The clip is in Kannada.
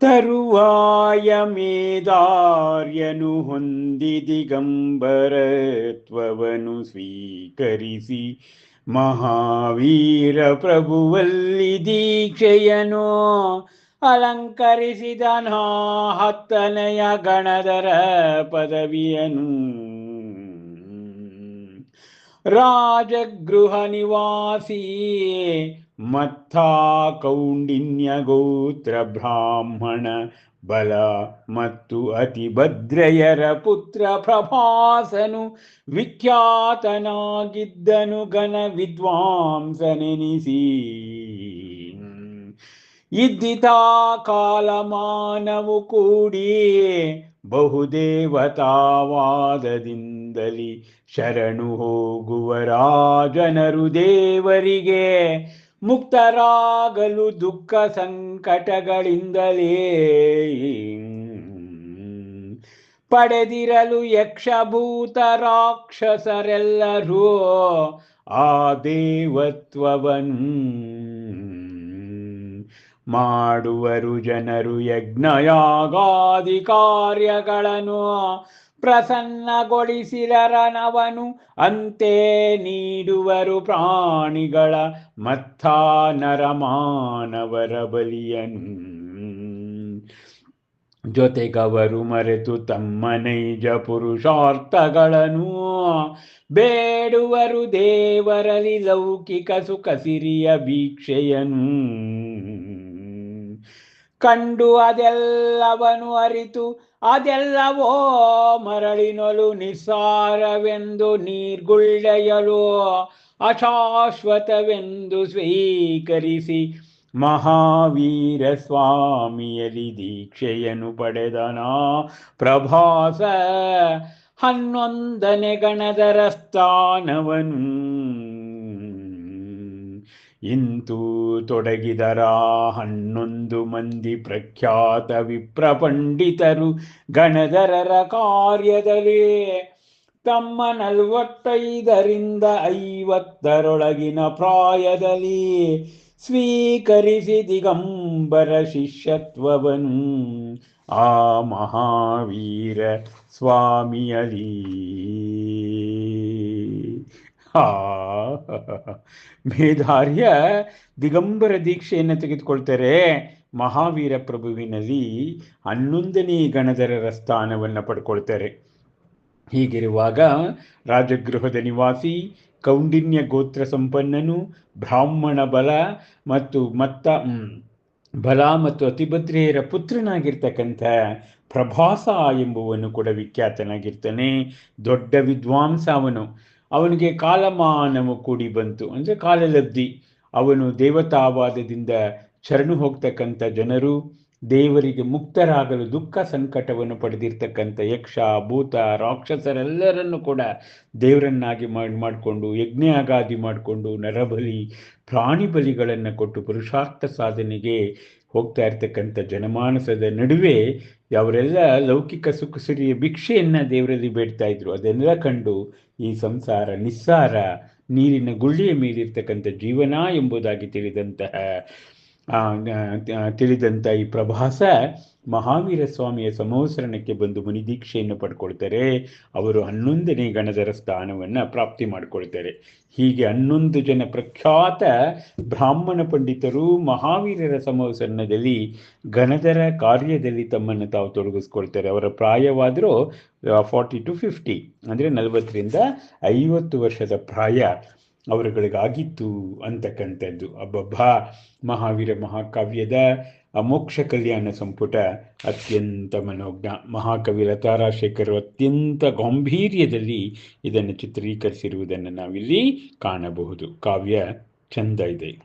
ತರುವಾಯ ಮೇದಾರ್ಯನು ಹೊಂದಿ ದಿಗಂಬರತ್ವವನು ಸ್ವೀಕರಿಸಿ. ಮಹಾವೀರ ಪ್ರಭುವಲ್ಲಿ ದೀಕ್ಷೆಯನು ಅಲಂಕರಿಸಿದ ನಾ ಹತ್ತನೆಯ ಗಣದರ ಪದವಿಯನು. ರಾಜಗೃಹ ನಿವಾಸಿ ಮತ್ಥಾ ಕೌಂಡಿನ್ಯ ಗೋತ್ರ ಬ್ರಾಹ್ಮಣ ಬಲ ಮತ್ತು ಅತಿ ಭದ್ರೆಯರ ಪುತ್ರ ಪ್ರಭಾಸನು ವಿಖ್ಯಾತನಾಗಿದ್ದನು ಘನ ವಿದ್ವಾಂಸನೆನಿಸಿ ಇದ್ದಿತ ಕಾಲಮಾನವು ಕೂಡಿ ಬಹುದೇವತಾವಾದದಿಂದಲಿ ಶರಣು ಹೋಗುವ ರಾಜನರು ದೇವರಿಗೆ ಮುಕ್ತರಾಗಲು ದುಃಖ ಸಂಕಟಗಳಿಂದಲೇ ಪಡೆದಿರಲು ಯಕ್ಷಭೂತ ರಾಕ್ಷಸರೆಲ್ಲರೂ ಆ ದೇವತ್ವವನ್ನು ಮಾಡುವರು ಜನರು ಯಜ್ಞಯಾಗಾದಿ ಕಾರ್ಯಗಳನ್ನು ಪ್ರಸನ್ನಗೊಳಿಸಿರನವನು. ಅಂತೆ ನೀಡುವರು ಪ್ರಾಣಿಗಳ ಮತ್ತ ನರಮಾನವರ ಬಲಿಯನು ಜೊತೆಗವರು ಮರೆತು ತಮ್ಮ ನೈಜ ಪುರುಷಾರ್ಥಗಳನ್ನು ಬೇಡುವರು ದೇವರಲ್ಲಿ ಲೌಕಿಕ ಸುಖ ಸಿರಿಯ ಭೀಕ್ಷೆಯನು ಕಂಡು ಅದೆಲ್ಲವನು ಅರಿತು, ಅದೆಲ್ಲವೋ ಮರಳಿನಲು ನಿಸ್ಸಾರವೆಂದು ನೀರ್ಗುಳ್ಳೆಯಲು ಅಶಾಶ್ವತವೆಂದು ಸ್ವೀಕರಿಸಿ ಮಹಾವೀರ ಸ್ವಾಮಿಯಲಿ ದೀಕ್ಷೆಯನ್ನು ಪಡೆದನ ಪ್ರಭಾಸ ಹನ್ನೊಂದನೆ ಗಣದರ ಸ್ಥಾನವನು ಇಂತೂ ತೊಡಗಿದರ ಹನ್ನೊಂದು ಮಂದಿ ಪ್ರಖ್ಯಾತ ವಿಪ್ರ ಪಂಡಿತರು ಗಣಧರರ ಕಾರ್ಯದಲ್ಲಿ ತಮ್ಮ ನಲವತ್ತೈದರಿಂದ ಐವತ್ತರೊಳಗಿನ ಪ್ರಾಯದಲ್ಲಿ ಸ್ವೀಕರಿಸಿ ದಿಗಂಬರ ಶಿಷ್ಯತ್ವವನು ಆ ಮಹಾವೀರ ಸ್ವಾಮಿಯಲಿ. ಆ ಮೇಧಾರ್ಯ ದಿಗಂಬರ ದೀಕ್ಷೆಯನ್ನು ತೆಗೆದುಕೊಳ್ತಾರೆ. ಮಹಾವೀರ ಪ್ರಭುವಿನಲ್ಲಿ ಹನ್ನೊಂದನೇ ಗಣಧರರ ಸ್ಥಾನವನ್ನು ಪಡ್ಕೊಳ್ತಾರೆ. ಹೀಗಿರುವಾಗ ರಾಜಗೃಹದ ನಿವಾಸಿ, ಕೌಂಡಿನ್ಯ ಗೋತ್ರ ಸಂಪನ್ನನು, ಬ್ರಾಹ್ಮಣ ಬಲ ಮತ್ತು ಮತ್ತ ಬಲ ಮತ್ತು ಅತಿಭದ್ರೆಯರ ಪುತ್ರನಾಗಿರ್ತಕ್ಕಂಥ ಪ್ರಭಾಸ ಎಂಬುವನು ಕೂಡ ವಿಖ್ಯಾತನಾಗಿರ್ತಾನೆ. ದೊಡ್ಡ ವಿದ್ವಾಂಸ ಅವನು. ಅವನಿಗೆ ಕಾಲಮಾನವು ಕೂಡಿ ಬಂತು. ಅಂದರೆ ಕಾಲಲಬ್ಧಿ. ಅವನು ದೇವತಾವಾದದಿಂದ ಶರಣು ಹೋಗ್ತಕ್ಕಂಥ ಜನರು, ದೇವರಿಗೆ ಮುಕ್ತರಾಗಲು ದುಃಖ ಸಂಕಟವನ್ನು ಪಡೆದಿರ್ತಕ್ಕಂಥ ಯಕ್ಷ, ಭೂತ, ರಾಕ್ಷಸರೆಲ್ಲರನ್ನು ಕೂಡ ದೇವರನ್ನಾಗಿ ಮಾಡಿ ಮಾಡಿಕೊಂಡು ಯಜ್ಞಯಾಗಾದಿ ಮಾಡಿಕೊಂಡು, ನರಬಲಿ, ಪ್ರಾಣಿ ಬಲಿಗಳನ್ನು ಕೊಟ್ಟು ಪುರುಷಾರ್ಥ ಸಾಧನೆಗೆ ಹೋಗ್ತಾ ಇರ್ತಕ್ಕಂಥ ಜನಮಾನಸದ ನಡುವೆ ಅವರೆಲ್ಲ ಲೌಕಿಕ ಸುಖ ಸಿರಿಯ ಭಿಕ್ಷೆಯನ್ನು ದೇವರಲ್ಲಿ ಬೇಡ್ತಾ ಇದ್ರು. ಅದನ್ನೆಲ್ಲ ಕಂಡು ಈ ಸಂಸಾರ ನಿಸ್ಸಾರ ನೀರಿನ ಗುಳ್ಳಿಯ ಮೇಲಿರ್ತಕ್ಕಂಥ ಜೀವನ ಎಂಬುದಾಗಿ ತಿಳಿದಂತಹ ತಿಳಿದಂಥ ಈ ಪ್ರಭಾಸ ಮಹಾವೀರ ಸ್ವಾಮಿಯ ಸಮವಸರಣಕ್ಕೆ ಬಂದು ಮುನಿದೀಕ್ಷೆಯನ್ನು ಪಡ್ಕೊಳ್ತಾರೆ. ಅವರು ಹನ್ನೊಂದನೇ ಗಣಧರ ಸ್ಥಾನವನ್ನು ಪ್ರಾಪ್ತಿ ಮಾಡಿಕೊಳ್ತಾರೆ. ಹೀಗೆ ಹನ್ನೊಂದು ಜನ ಪ್ರಖ್ಯಾತ ಬ್ರಾಹ್ಮಣ ಪಂಡಿತರು ಮಹಾವೀರರ ಸಮವಸರಣದಲ್ಲಿ ಗಣಧರ ಕಾರ್ಯದಲ್ಲಿ ತಮ್ಮನ್ನು ತಾವು ತೊಡಗಿಸ್ಕೊಳ್ತಾರೆ. ಅವರ ಪ್ರಾಯವಾದರೂ ಫಾರ್ಟಿ ಟು ಫಿಫ್ಟಿ ಅಂದರೆ ನಲವತ್ತರಿಂದ ಐವತ್ತು ವರ್ಷದ ಪ್ರಾಯ. ಅವರುಗಳಿಗಾಗಿತ್ತು ಅಂತಕ್ಕಂಥದ್ದು. ಅಬ್ಬಬ್ಬಾ, ಮಹಾವೀರ ಮಹಾಕಾವ್ಯದ ಅಮೋಕ್ಷ ಕಲ್ಯಾಣ ಸಂಪುಟ ಅತ್ಯಂತ ಮನೋಜ್ಞ. ಮಹಾಕವಿ ಲತಾರಾಶೇಖರ್ ಅತ್ಯಂತ ಗಾಂಭೀರ್ಯದಲ್ಲಿ ಇದನ್ನು ಚಿತ್ರೀಕರಿಸಿರುವುದನ್ನು ನಾವಿಲ್ಲಿ ಕಾಣಬಹುದು. ಕಾವ್ಯ ಚಂದ ಇದೆ.